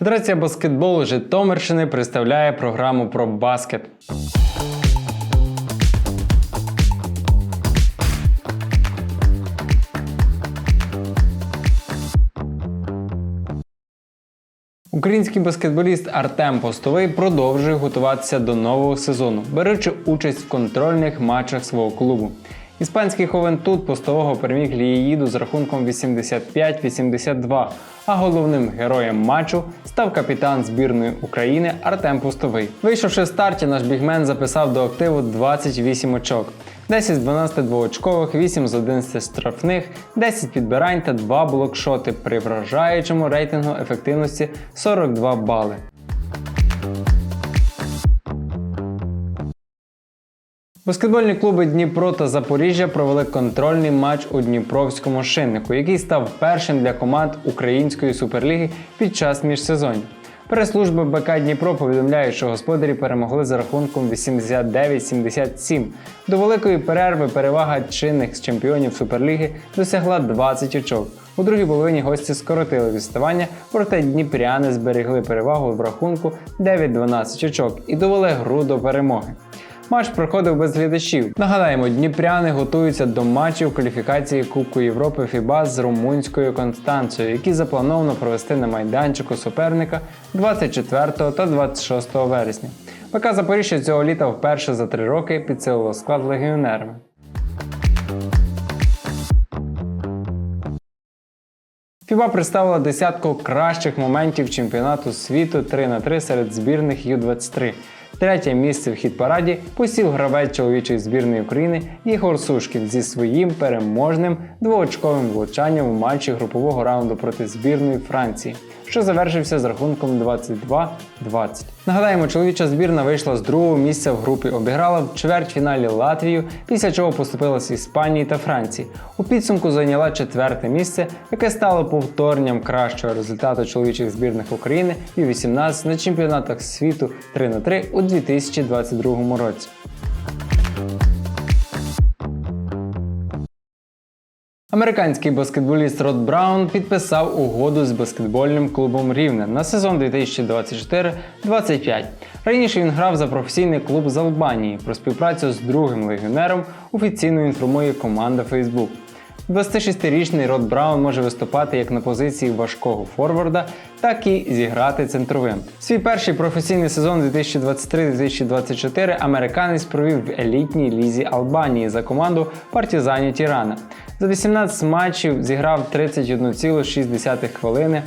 Федерація баскетболу Житомирщини представляє програму про баскет. Український баскетболіст Артем Постовий продовжує готуватися до нового сезону, беручи участь в контрольних матчах свого клубу. Іспанський Ховентуд постового переміг Ліїду з рахунком 85-82, а головним героєм матчу став капітан збірної України Артем Постовий. Вийшовши в старті, наш бігмен записав до активу 28 очок. 10 з 12 двоочкових, 8 з 11 штрафних, 10 підбирань та 2 блокшоти при вражаючому рейтингу ефективності 42 бали. Баскетбольні клуби Дніпро та Запоріжжя провели контрольний матч у Дніпровському шиннику, який став першим для команд Української суперліги під час міжсезоння. Прес-служба БК Дніпро повідомляє, що господарі перемогли за рахунком 89-77. До великої перерви перевага чинних чемпіонів Суперліги досягла 20 очок. У другій половині гості скоротили відставання, проте дніпряни зберегли перевагу в рахунку 9-12 очок і довели гру до перемоги. Матч проходив без глядачів. Нагадаємо, дніпряни готуються до матчів кваліфікації Кубку Європи ФІБА з румунською Констанцією, які заплановано провести на майданчику суперника 24 та 26 вересня. ПК Запоріжжя цього літа вперше за три роки підсилило склад легіонерами. ФІБА представила десятку кращих моментів чемпіонату світу 3 на 3 серед збірних Ю-23. Третє місце в хіт-параді посів гравець чоловічої збірної України Ігор Сушкін зі своїм переможним двоочковим влучанням у матчі групового раунду проти збірної Франції, що завершився з рахунком 22-20. Нагадаємо, чоловіча збірна вийшла з другого місця в групі, обіграла в чвертьфіналі Латвію, після чого поступилась Іспанії та Франції. У підсумку зайняла четверте місце, яке стало повторенням кращого результату чоловічих збірних України і 18 на чемпіонатах світу 3 на 3 у 2022 році. Американський баскетболіст Род Браун підписав угоду з баскетбольним клубом Рівне на сезон 2024-25. Раніше він грав за професійний клуб з Албанії. Про співпрацю з другим легіонером офіційно інформує команда Facebook. 26-річний Род Браун може виступати як на позиції важкого форварда, так і зіграти центровим. Свій перший професійний сезон 2023-2024 американець провів в елітній лізі Албанії за команду Партізані Тірана. За 18 матчів зіграв 31,6 хвилини.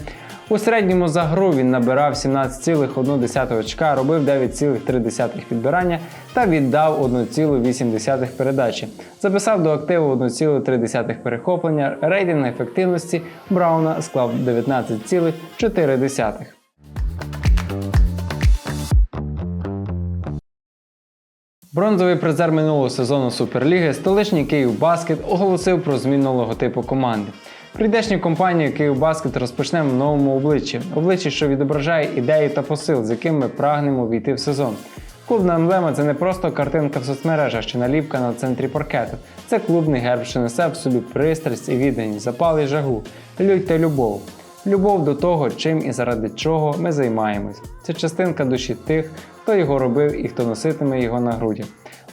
У середньому за гру він набирав 17,1 очка, робив 9,3 підбирання та віддав 1,8 передачі. Записав до активу 1,3 перехоплення. Рейтинг ефективності Брауна склав 19,4. Бронзовий призер минулого сезону Суперліги столичний Київбаскет оголосив про зміну логотипу команди. Прийдешню компанію Київбаскет розпочнемо в новому обличчі, обличчі, що відображає ідеї та посил, з яким ми прагнемо війти в сезон. Клубна емблема це не просто картинка в соцмережах чи наліпка на центрі паркету. Це клубний герб, що несе в собі пристрасть і відданість, запал і жагу, лють та любов. Любов до того, чим і заради чого ми займаємось. Це частинка душі тих, хто його робив і хто носитиме його на грудях.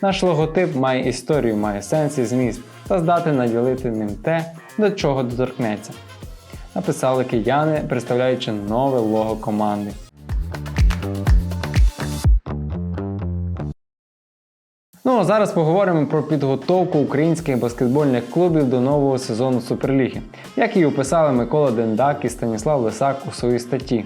Наш логотип має історію, має сенс і зміст та здатен наділити ним те, до чого доторкнеться. Написали кияни, представляючи нове лого команди. Ну а зараз поговоримо про підготовку українських баскетбольних клубів до нового сезону Суперліги, як її описали Микола Дендак і Станіслав Лисак у своїй статті.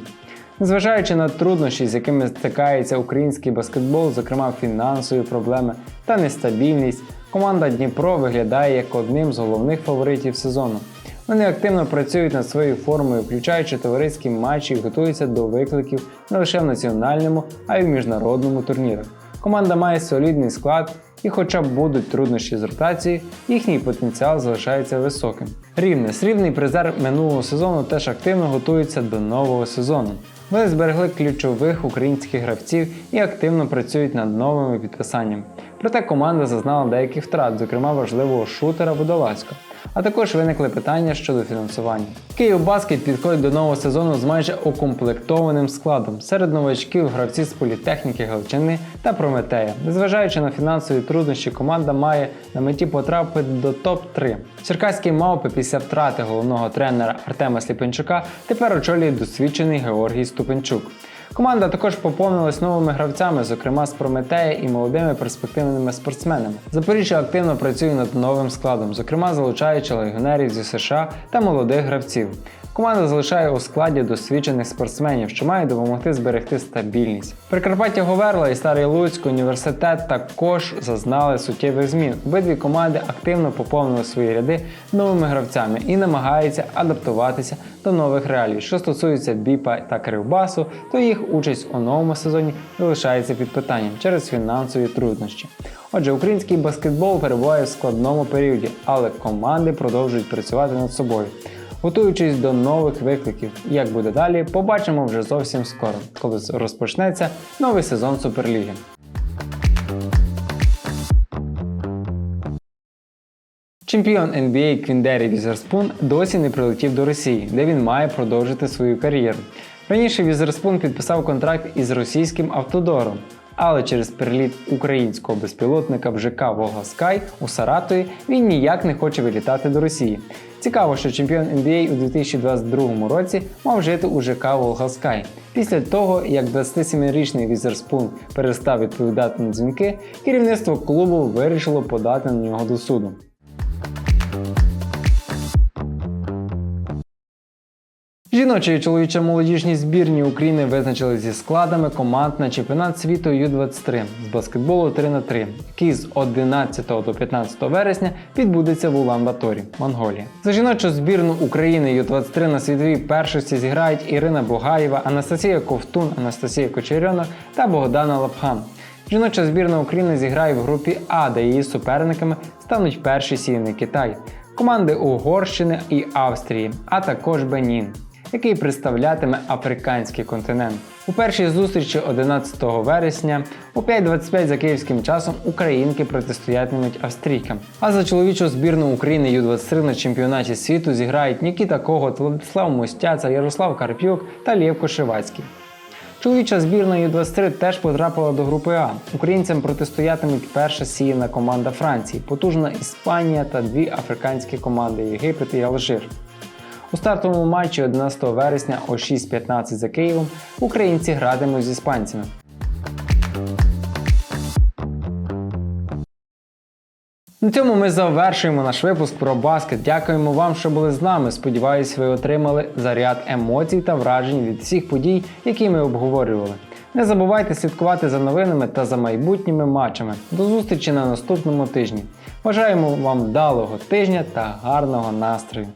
Незважаючи на труднощі, з якими стикається український баскетбол, зокрема фінансові проблеми та нестабільність, команда Дніпро виглядає як одним з головних фаворитів сезону. Вони активно працюють над своєю формою, включаючи товариські матчі і готуються до викликів не лише в національному, а й в міжнародному турнірах. Команда має солідний склад, і хоча будуть труднощі з ротації, їхній потенціал залишається високим. Рівне, срібний призер минулого сезону теж активно готується до нового сезону. Вони зберегли ключових українських гравців і активно працюють над новими підписаннями. проте команда зазнала деяких втрат, зокрема важливого шутера Водолазька. А також виникли питання щодо фінансування. Київ Баскет підходить до нового сезону з майже укомплектованим складом. Серед новачків гравці з політехніки Галичини та Прометея. Незважаючи на фінансові труднощі, команда має на меті потрапити до топ-3. Черкаські мавпи після втрати головного тренера Артема Сліпенчука тепер очолює досвідчений Георгій Ступенчук. Команда також поповнилась новими гравцями, зокрема з Прометея і молодими перспективними спортсменами. Запоріжжя активно працює над новим складом, зокрема залучаючи легіонерів зі США та молодих гравців. Команда залишає у складі досвідчених спортсменів, що мають допомогти зберегти стабільність. Прикарпаття Говерла і Старий Луцьк університет також зазнали суттєвих змін. Обидві команди активно поповнили свої ряди новими гравцями і намагаються адаптуватися до нових реалій. Що стосується Біпа та Кривбасу, то їх участь у новому сезоні залишається під питанням через фінансові труднощі. Отже, український баскетбол перебуває в складному періоді, але команди продовжують працювати над собою. Готуючись до нових викликів, як буде далі, побачимо вже зовсім скоро, коли розпочнеться новий сезон Суперліги. Чемпіон NBA Квіндері Візерспун досі не прилетів до Росії, де він має продовжити свою кар'єру. Раніше Візерспун підписав контракт із російським автодором, але через переліт українського безпілотника в ЖК Волга Скай у Саратові він ніяк не хоче вилітати до Росії. Цікаво, що чемпіон NBA у 2022 році мав жити у ЖК Волга Скай. Після того, як 27-річний Візерспун перестав відповідати на дзвінки, керівництво клубу вирішило подати на нього до суду. Жіноча і чоловіча молодіжні збірні України визначили зі складами команд на чемпіонат світу Ю-23 з баскетболу 3 на 3 який з 11 до 15 вересня відбудеться в Улан-Баторі, Монголія. За жіночу збірну України Ю-23 на світовій першості зіграють Ірина Богаєва, Анастасія Ковтун, Анастасія Кочерьонок та Богдана Лапхан. Жіноча збірна України зіграє в групі А, де її суперниками стануть перші сіяни Китай, команди Угорщини і Австрії, а також Бенін який представлятиме африканський континент. У першій зустрічі 11 вересня о 5.25 за київським часом українки протистоятимуть австрійкам. А за чоловічу збірну України Ю-23 на чемпіонаті світу зіграють Нікіта Когот, Владислав Мостяця, Ярослав Карпюк та Лєв Кошевацький. Чоловіча збірна Ю-23 теж потрапила до групи А. Українцям протистоятимуть перша сіяна команда Франції, потужна Іспанія та дві африканські команди Єгипет і Алжир. У стартовому матчі 11 вересня о 6.15 за Києвом українці гратимуть з іспанцями. На цьому ми завершуємо наш випуск про баскет. Дякуємо вам, що були з нами. Сподіваюсь, ви отримали заряд емоцій та вражень від всіх подій, які ми обговорювали. Не забувайте слідкувати за новинами та за майбутніми матчами. До зустрічі на наступному тижні. Бажаємо вам вдалого тижня та гарного настрою!